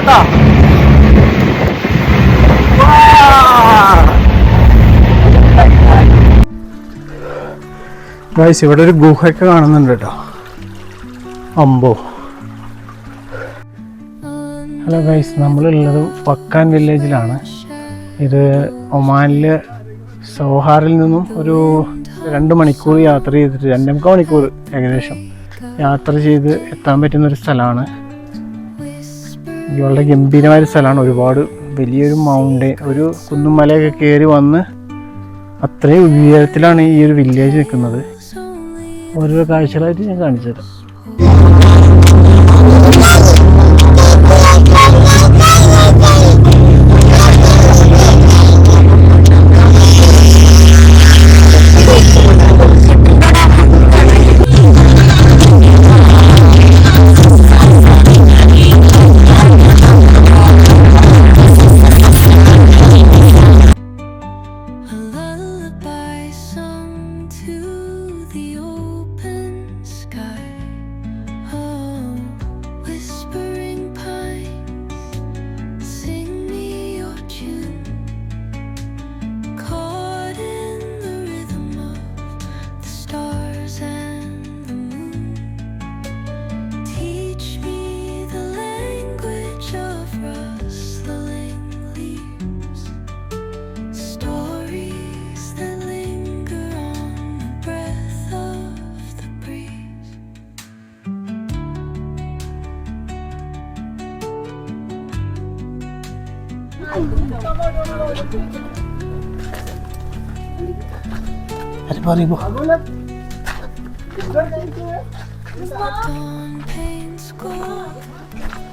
പോട്ടാ. ഗൈസ് ഇവിടെ ഒരു ഗുഹയൊക്കെ കാണുന്നുണ്ട് കേട്ടോ. അമ്പോ. ഹലോ ഗൈസ് നമ്മളുള്ളത് പക്കാൻ വില്ലേജിലാണ്. ഇത് ഒമാനിലെ സോഹാറിൽ നിന്നും ഒരു രണ്ട് മണിക്കൂർ യാത്ര ചെയ്തിട്ട് രണ്ടേ മുക്കാൽ മണിക്കൂർ ഏകദേശം യാത്ര ചെയ്ത് എത്താൻ പറ്റുന്ന ഒരു സ്ഥലമാണ്. വളരെ ഗംഭീരമായ ഒരു സ്ഥലമാണ്. ഒരുപാട് വലിയൊരു മൗണ്ടൻ ഒരു കുന്നും മലയൊക്കെ കയറി വന്ന് അത്രയും ഉയരത്തിലാണ് ഈ ഒരു വില്ലേജ് നിൽക്കുന്നത്. ഓരോരോ കാഴ്ചകളായിട്ട് ഞാൻ കാണിച്ചു തരാം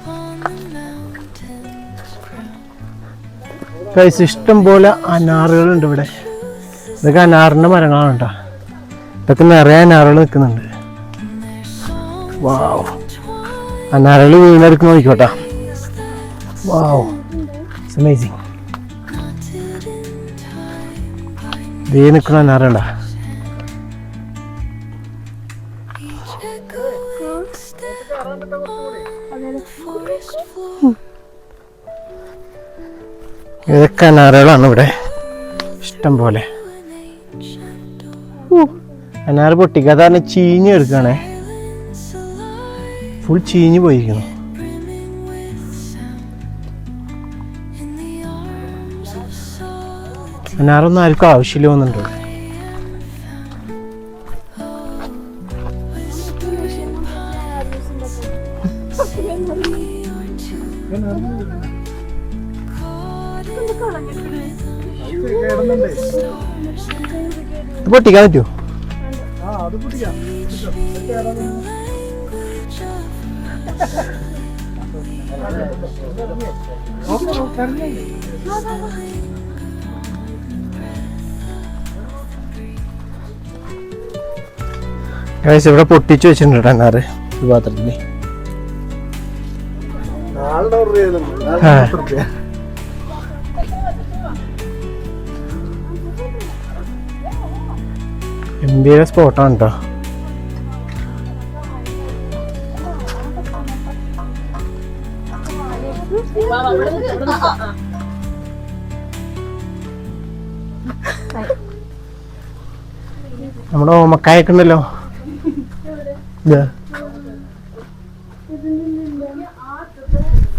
on the mountain's. Crown. Guys ഇഷ്ടം പോലെ അനാറുകളുണ്ട് ഇവിടെ. ഇതൊക്കെ അനാറിന്റെ മരങ്ങളാണ് കേട്ടോ. ഇതൊക്കെ നിറയെ അനാറുകൾ നിൽക്കുന്നുണ്ട്. വാവ് അനാറുകൾ വീണെടുക്കുന്ന നോക്കിക്കോട്ടാ. വാവ് അമേസിങ് in time, ദേ forest floor. ഇതൊക്കെ അനാറുകളാണ് ഇവിടെ? ഇഷ്ടം പോലെ. അനാറ് പൊട്ടിക്കാതെ ചീഞ്ഞ് silence ഫുൾ ചീഞ്ഞ് പോയിരിക്കുന്നു. In the rhythm ഇത് പൊട്ടിക്കാൻ പറ്റുമോ language ഗൈസ് ഇവിടെ പൊട്ടിച്ച് വെച്ചിട്ടുണ്ട് കേട്ടോ ഈ ആ. ഗംഭീര സ്പോട്ടാണ് കേട്ടോ നമ്മുടെ ഓമക്കായൊക്കെ ഉണ്ടല്ലോ.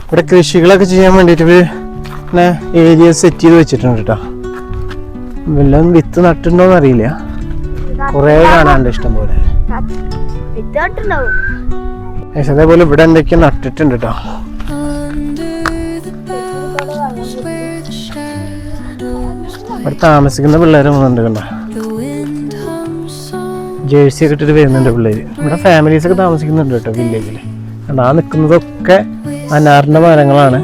ഇവിടെ കൃഷികളൊക്കെ ചെയ്യാൻ വേണ്ടിയിട്ട് പിന്നെ ഏരിയ സെറ്റ് ചെയ്ത് വെച്ചിട്ടുണ്ട് കേട്ടോ വല്ലതും വിത്ത് നട്ടുണ്ടോന്ന് അറിയില്ല. കുറേ കാണാണ്ട് ഇഷ്ടം പോലെ. അതേപോലെ ഇവിടെ എന്തൊക്കെയോ നട്ടിട്ടുണ്ട് കേട്ടോ ഇവിടെ താമസിക്കുന്ന പിള്ളേരെ വന്നിട്ടുണ്ടോ കണ്ടോ. ജേഴ്സി ഒക്കെ ഇട്ടിട്ട് വരുന്നുണ്ട് പിള്ളേര്. ഇവിടെ ഫാമിലീസ് ഒക്കെ താമസിക്കുന്നുണ്ട് കേട്ടോ വില്ലേജിൽ കണ്ടോ ആ നിൽക്കുന്നതൊക്കെ അനാറിന്റെ മരങ്ങളാണ്.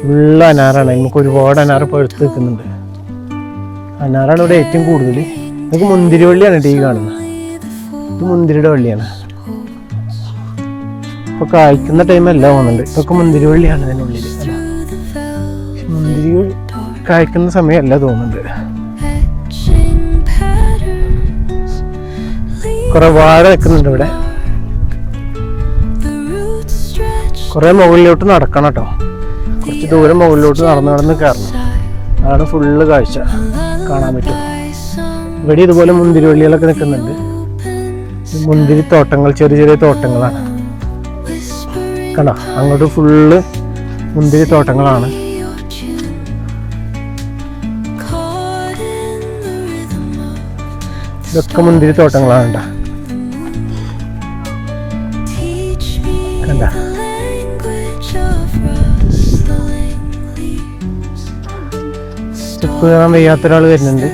ഫുള്ള് അനാറാണ്. നമുക്ക് ഒരുപാട് അനാറ് പഴുത്ത് നിൽക്കുന്നുണ്ട്. അനാറാണ് ഇവിടെ ഏറ്റവും കൂടുതൽ നമുക്ക് മുന്തിരി വള്ളിയാണ് ടീ കാണുന്നത്. ഇത് മുന്തിരിയുടെ വള്ളിയാണ്. ഇപ്പൊ കായ്ക്കുന്ന ടൈം അല്ല പോകുന്നുണ്ട് ഇതൊക്കെ മുന്തിരി വള്ളിയാണ് ഇതിനുള്ളിൽ മുന്തിരി കായ്ക്കുന്ന സമയമല്ല തോന്നുന്നുണ്ട്. കുറെ വാഴ വെക്കുന്നുണ്ട് ഇവിടെ. കുറെ മുകളിലോട്ട് നടക്കണം കേട്ടോ. കുറച്ച് ദൂരം മുകളിലോട്ട് നടന്നു നടന്ന് കയറണം. അതാണ് ഫുള്ള് കാഴ്ച കാണാൻ പറ്റും ഇവിടെ ഇതുപോലെ മുന്തിരി വള്ളികളൊക്കെ നിൽക്കുന്നുണ്ട്. മുന്തിരി തോട്ടങ്ങൾ ചെറിയ ചെറിയ തോട്ടങ്ങളാണ്. കണ്ടോ? അങ്ങോട്ട് ഫുള്ള് മുന്തിരി തോട്ടങ്ങളാണ് ഇതൊക്കെ മുന്തിരി തോട്ടങ്ങളാണ് കേട്ടോ. കണ്ട. സ്റ്റെപ്പ് കയറാൻ വയ്യാത്ത ഒരാൾ വരുന്നുണ്ട്.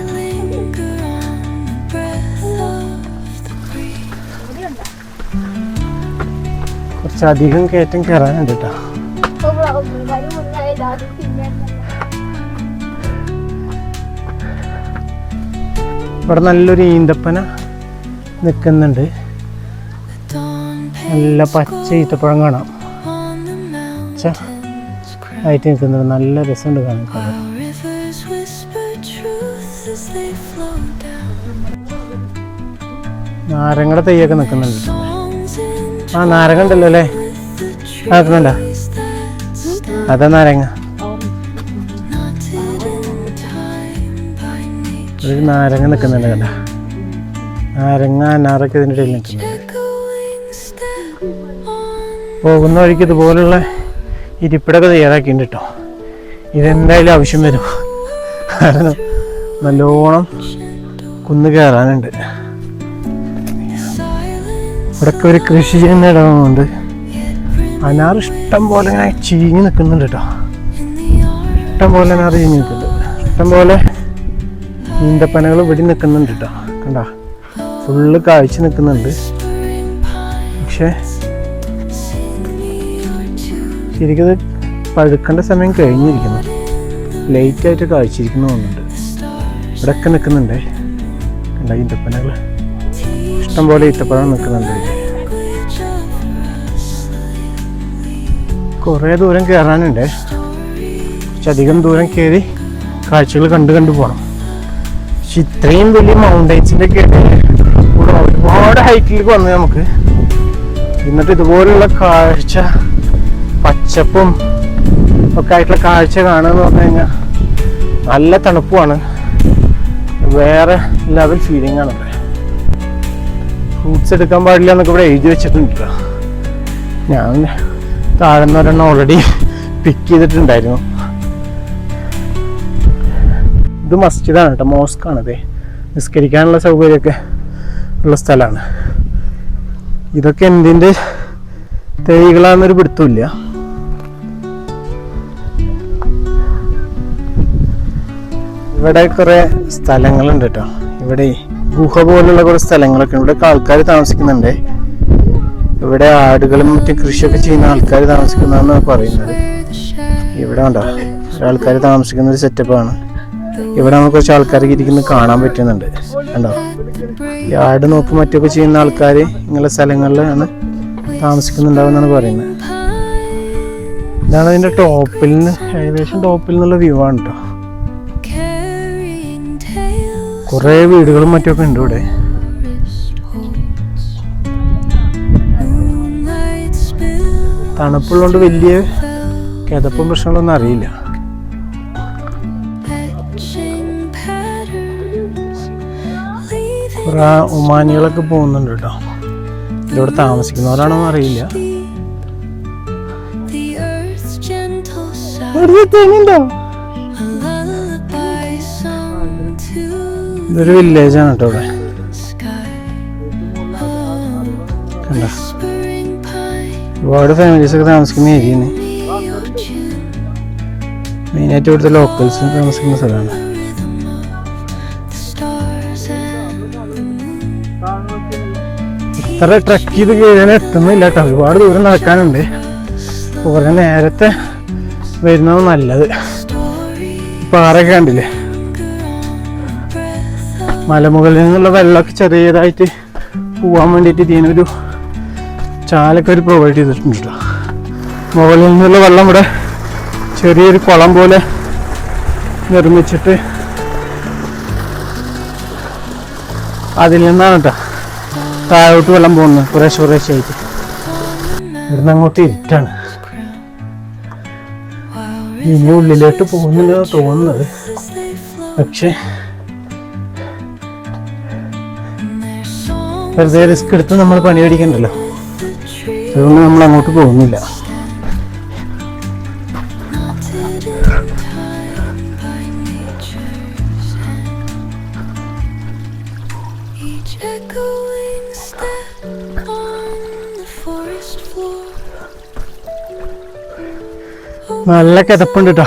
കുറച്ചധികം കയറ്റം കയറാനുണ്ട് കേട്ടോ ഇവിടെ നല്ലൊരു ഈന്തപ്പന നിൽക്കുന്നുണ്ട് നല്ല പച്ച ഈത്തപ്പഴം കാണാം. പച്ച. ആയിട്ട് നിൽക്കുന്നത് നല്ല രസമുണ്ട് കാണാൻ. നാരങ്ങയുടെ തൈയൊക്കെ നിൽക്കുന്നുണ്ട്. ആ നാരങ്ങ ഉണ്ടല്ലോ അല്ലേ? stand അതാ നാരങ്ങ. ഒരു നാരങ്ങ നിൽക്കുന്നുണ്ട് കണ്ട? നാരങ്ങ അനാറൊക്കെ ഇതിന്റെ ഇടയിൽ നിൽക്കുന്നുണ്ട്. പോകുന്ന വഴിക്ക് ഇതുപോലുള്ള ഇരിപ്പിടൊക്കെ തയ്യാറാക്കിയിട്ടുണ്ട് കേട്ടോ ഇതെന്തായാലും ആവശ്യം വരും. കാരണം നല്ലോണം കുന്ന് കയറാനുണ്ട് ഇവിടൊക്കെ ഒരു കൃഷി ചെയ്യുന്ന ഇടമുണ്ട്. അനാറ് ഇഷ്ടം പോലെ ഇങ്ങനെ ചീഞ്ഞ് നിൽക്കുന്നുണ്ട് കേട്ടോ ഇഷ്ടം പോലെ അനാർ ചീഞ്ഞ് നിൽക്കുന്നുണ്ട്. ഇഷ്ടം പോലെ ഈന്തപ്പനകൾ വെടി നിൽക്കുന്നുണ്ട് കേട്ടോ കണ്ട? ഫുള്ള് കാഴ്ച നിൽക്കുന്നുണ്ട്. പക്ഷേ ശരിക്കും പഴുക്കേണ്ട സമയം കഴിഞ്ഞിരിക്കുന്നു. ലേറ്റായിട്ട് കാഴ്ചയിരിക്കുന്നു തോന്നുന്നുണ്ട്. ഇവിടെയൊക്കെ നിൽക്കുന്നുണ്ടേ. കണ്ട ഈന്തപ്പനകൾ ഇഷ്ടംപോലെ ഇഷ്ടം പോലെ ഈത്തപ്പഴം നിൽക്കുന്നുണ്ട്. കുറേ ദൂരം കയറാനുണ്ട്. കുറച്ചധികം ദൂരം കയറി കാഴ്ചകൾ കണ്ടു കണ്ടു പോകണം പക്ഷെ ഇത്രയും വലിയ മൗണ്ടൈൻസിന്റെ ഒക്കെ ഒരുപാട് ഹൈറ്റിലേക്ക് വന്നു നമുക്ക്. എന്നിട്ട് ഇതുപോലുള്ള കാഴ്ച പച്ചപ്പും ഒക്കെ ആയിട്ടുള്ള കാഴ്ച കാണുക എന്ന് പറഞ്ഞു കഴിഞ്ഞാൽ നല്ല തണുപ്പുമാണ്. വേറെ ലെവൽ ഫീലിംഗ് ആണ് ഫ്രൂട്ട്സ് എടുക്കാൻ പാടില്ല എന്നൊക്കെ ഇവിടെ എഴുതി വെച്ചിട്ടുണ്ട് ട്ടോ. ഞാൻ താഴ്ന്ന ഒരെണ്ണം ഓൾറെഡി പിക്ക് ചെയ്തിട്ടുണ്ടായിരുന്നു. ഇത് മസ്ജിദാണ് കേട്ടോ അതെ നിസ്കരിക്കാനുള്ള സൗകര്യമൊക്കെ ഉള്ള സ്ഥലമാണ്. ഇതൊക്കെ എന്തിന്റെ തൈകളാണെന്നൊരു പിടുത്തമില്ല ഇവിടെ കുറേ സ്ഥലങ്ങളുണ്ട് കേട്ടോ ഇവിടെ ഗുഹ പോലുള്ള കുറേ സ്ഥലങ്ങളൊക്കെ ഇവിടെ ആൾക്കാർ താമസിക്കുന്നുണ്ട്. ഇവിടെ ആടുകളും മറ്റും കൃഷിയൊക്കെ ചെയ്യുന്ന ആൾക്കാർ താമസിക്കുന്നതാണ് പറയുന്നത്. ഇവിടെ ഉണ്ടോ ആൾക്കാർ താമസിക്കുന്ന ഒരു സെറ്റപ്പാണ് ഇവിടെ നമുക്ക് കുറച്ച് ആൾക്കാർ ഇരിക്കുന്നത് കാണാൻ പറ്റുന്നുണ്ട്. കണ്ടോ? ഈ ആട് നോക്കും മറ്റൊക്കെ ചെയ്യുന്ന ആൾക്കാർ ഇങ്ങനെയുള്ള സ്ഥലങ്ങളിലാണ് താമസിക്കുന്നുണ്ടാവുമെന്നാണ് പറയുന്നത്. ഇതാണ് അതിന്റെ ടോപ്പിൽ നിന്ന് ഏകദേശം ടോപ്പിൽ നിന്നുള്ള വ്യൂ ആണ് കേട്ടോ കുറേ വീടുകളും മറ്റൊക്കെ ഉണ്ട് ഇവിടെ. തണുപ്പുള്ളതുകൊണ്ട് വലിയ കിതപ്പും പ്രശ്നങ്ങളൊന്നും അറിയില്ല. കുറേ ഉമാനികളൊക്കെ പോകുന്നുണ്ട് കേട്ടോ. ഇവിടെ താമസിക്കുന്നവരാണോന്ന് അറിയില്ല. ഒരു തേങ്ങുണ്ടോ ഇതൊരു വില്ലേജാണ് കേട്ടോ ഇവിടെ. ഒരുപാട് ഫാമിലീസ് ഒക്കെ താമസിക്കുന്ന ഏരിയയാണ് മെയിൻ ആയിട്ട് ഇവിടുത്തെ ലോക്കൽസ് താമസിക്കുന്ന സ്ഥലമാണ്. ഇത്ര ട്രക്ക് ചെയ്ത് കയറാൻ എത്തുന്നില്ല കേട്ടോ. ഒരുപാട് ദൂരം നടക്കാനുണ്ട്. കുറേ നേരത്തെ വരുന്നത് നല്ലത്. പാറയൊക്കെ കണ്ടില്ലേ? മലമുകളിൽ നിന്നുള്ള വെള്ളമൊക്കെ ചെറിയതായിട്ട് പോകാൻ വേണ്ടിയിട്ട് ഇതിനൊരു ചാലൊക്കെ ഒരു പ്രൊവൈഡ് ചെയ്തിട്ടുണ്ട് കേട്ടോ മുകളിൽ നിന്നുള്ള വെള്ളം ഇവിടെ ചെറിയൊരു കുളം പോലെ നിർമ്മിച്ചിട്ട് അതിൽ നിന്നാണ് കേട്ടോ താഴോട്ട് വെള്ളം പോകുന്നത് കുറേശ്ശെ കുറേശ്ശെ ആയിട്ട്. ഇവിടുന്ന് അങ്ങോട്ട് ഇരുട്ടാണ്. ഇനി ഉള്ളിലോട്ട് പോകുന്നില്ലെന്ന് തോന്നുന്നത്. പക്ഷെ വെറുതെ റിസ്ക് എടുത്ത് നമ്മൾ പണി മേടിക്കണ്ടല്ലോ. അതുകൊണ്ട് നമ്മൾ അങ്ങോട്ട് പോകുന്നില്ല. നല്ല കിതപ്പുണ്ട് കേട്ടോ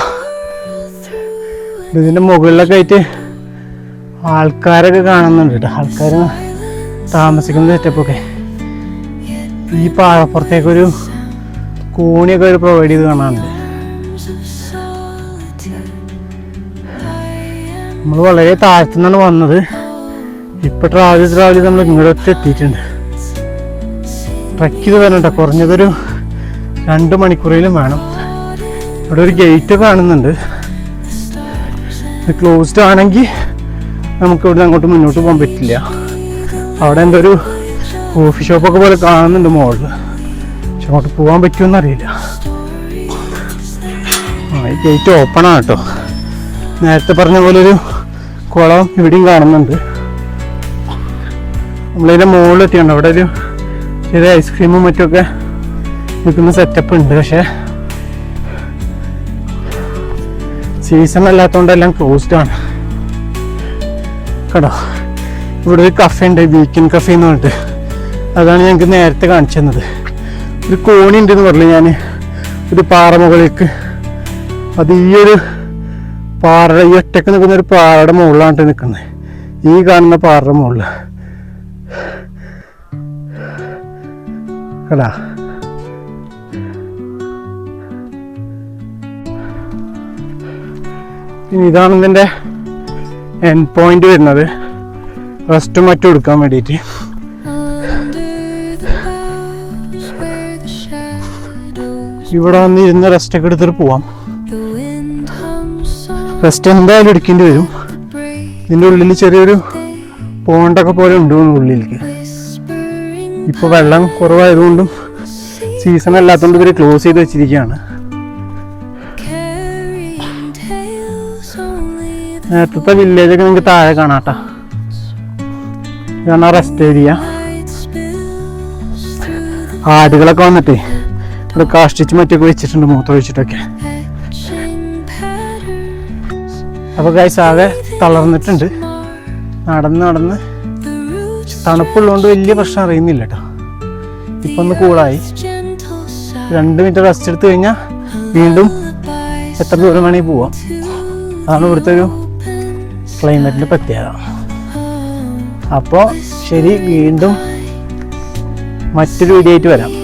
ഇതിന്റെ മുകളിലൊക്കെ ആയിട്ട് ആൾക്കാരൊക്കെ കാണുന്നുണ്ട് കേട്ടോ ആൾക്കാർ താമസിക്കുന്ന സെറ്റപ്പൊക്കെ ഈ പാഴപ്പുറത്തേക്കൊരു കൂണിയൊക്കെ ഒരു പ്രൊവൈഡ് ചെയ്ത് കാണാറുണ്ട്. നമ്മൾ വളരെ താഴത്തുനിന്നാണ് വന്നത്. ഇപ്പൊ ട്രാവൽ ട്രാവൽ ചെയ്ത് നമ്മൾ ഇങ്ങോട്ട് എത്തിയിട്ടുണ്ട്. ട്രക്ക് ചെയ്ത് വരണ്ട കുറഞ്ഞതൊരു രണ്ട് മണിക്കൂറിലും വേണം. ഇവിടെ ഒരു ഗേറ്റ് കാണുന്നുണ്ട്. ഇത് ക്ലോസ്ഡ് ആണെങ്കിൽ നമുക്ക് ഇവിടെ അങ്ങോട്ട് മുന്നോട്ട് പോകാൻ പറ്റില്ല. അവിടെ എന്തൊരു കോഫി ഷോപ്പൊക്കെ പോലെ കാണുന്നുണ്ട് മോളിൽ പക്ഷെ അങ്ങോട്ട് പോകാൻ പറ്റുമെന്ന് അറിയില്ല. ആ ഈ ഗേറ്റ് ഓപ്പൺ ആണ് കേട്ടോ നേരത്തെ പറഞ്ഞ പോലെ ഒരു കുളം ഇവിടെയും കാണുന്നുണ്ട്. നമ്മളതിന്റെ മുകളിൽ എത്തിയുണ്ട് അവിടെ ഒരു ചെറിയ ഐസ്ക്രീമും മറ്റുമൊക്കെ നിൽക്കുന്ന സെറ്റപ്പ് ഉണ്ട്. പക്ഷേ സീസൺ അല്ലാത്തതുകൊണ്ട് എല്ലാം ക്ലോസ്ഡ് ആണ്. കേട്ടോ ഇവിടെ ഒരു കഫേ ഉണ്ട് വീക്കെൻഡ് കഫേ എന്ന് പറഞ്ഞിട്ട്. അതാണ് ഞങ്ങൾക്ക് നേരത്തെ കാണിച്ചു തന്നത്. ഒരു കോണി ഉണ്ടെന്ന് പറഞ്ഞു ഞാൻ ഒരു പാറ മുകളിലേക്ക്. അത് ഈ ഒരു പാറ ഈ ഒറ്റയ്ക്ക് നിൽക്കുന്ന ഒരു പാറയുടെ മുകളിലാണ് നിൽക്കുന്നത്. ഈ കാണുന്ന പാറയുടെ മുകളിൽ കടാ. ഇനി ഇതാണ് ഇതിന്റെ എൻഡ് പോയിന്റ് വരുന്നത്. റെസ്റ്റും മറ്റും എടുക്കാൻ വേണ്ടിയിട്ട്. ഇവിടെ വന്ന് ഇരുന്ന് റെസ്റ്റ് ഒക്കെ എടുത്തിട്ട് പോവാം. റെസ്റ്റ് എന്തായാലും എടുക്കേണ്ടി വരും. ഇതിന്റെ ഉള്ളിൽ ചെറിയൊരു പോണ്ടൊക്കെ പോലെ ഉണ്ട് ഉള്ളിലേക്ക്. ഇപ്പോൾ വെള്ളം കുറവായതുകൊണ്ടും സീസൺ അല്ലാത്തതുകൊണ്ട് ഇവർ ക്ലോസ് ചെയ്ത് വെച്ചിരിക്കുകയാണ്. നേരത്തെ വില്ലേജൊക്കെ നിങ്ങൾക്ക് താഴെ കാണാട്ടാ ഇതാണ് റെസ്റ്റ് ഏരിയ ആടുകളൊക്കെ വന്നിട്ടേ ഇവിടെ കാഷ്ടിച്ച് മറ്റൊക്കെ വെച്ചിട്ടുണ്ട് മൂത്രം ഒഴിച്ചിട്ടൊക്കെ. അപ്പൊ ഗൈസ് ആകെ തളർന്നിട്ടുണ്ട്. നടന്ന് നടന്ന് തണുപ്പുള്ളതുകൊണ്ട് വലിയ പ്രശ്നം അറിയുന്നില്ല കേട്ടോ ഇപ്പൊ ഒന്ന് കൂളായി. രണ്ട് മിനിറ്റ് റെസ്റ്റ് എടുത്തു കഴിഞ്ഞാൽ വീണ്ടും എത്ര ദൂരം വേണമെങ്കിൽ പോവാം. അതാണ് ഇവിടുത്തെ ഒരു ക്ലൈമറ്റിന്റെ പ്രത്യേകത. അപ്പോൾ ശരി വീണ്ടും മറ്റൊരു വീഡിയോ ആയിട്ട് വരാം.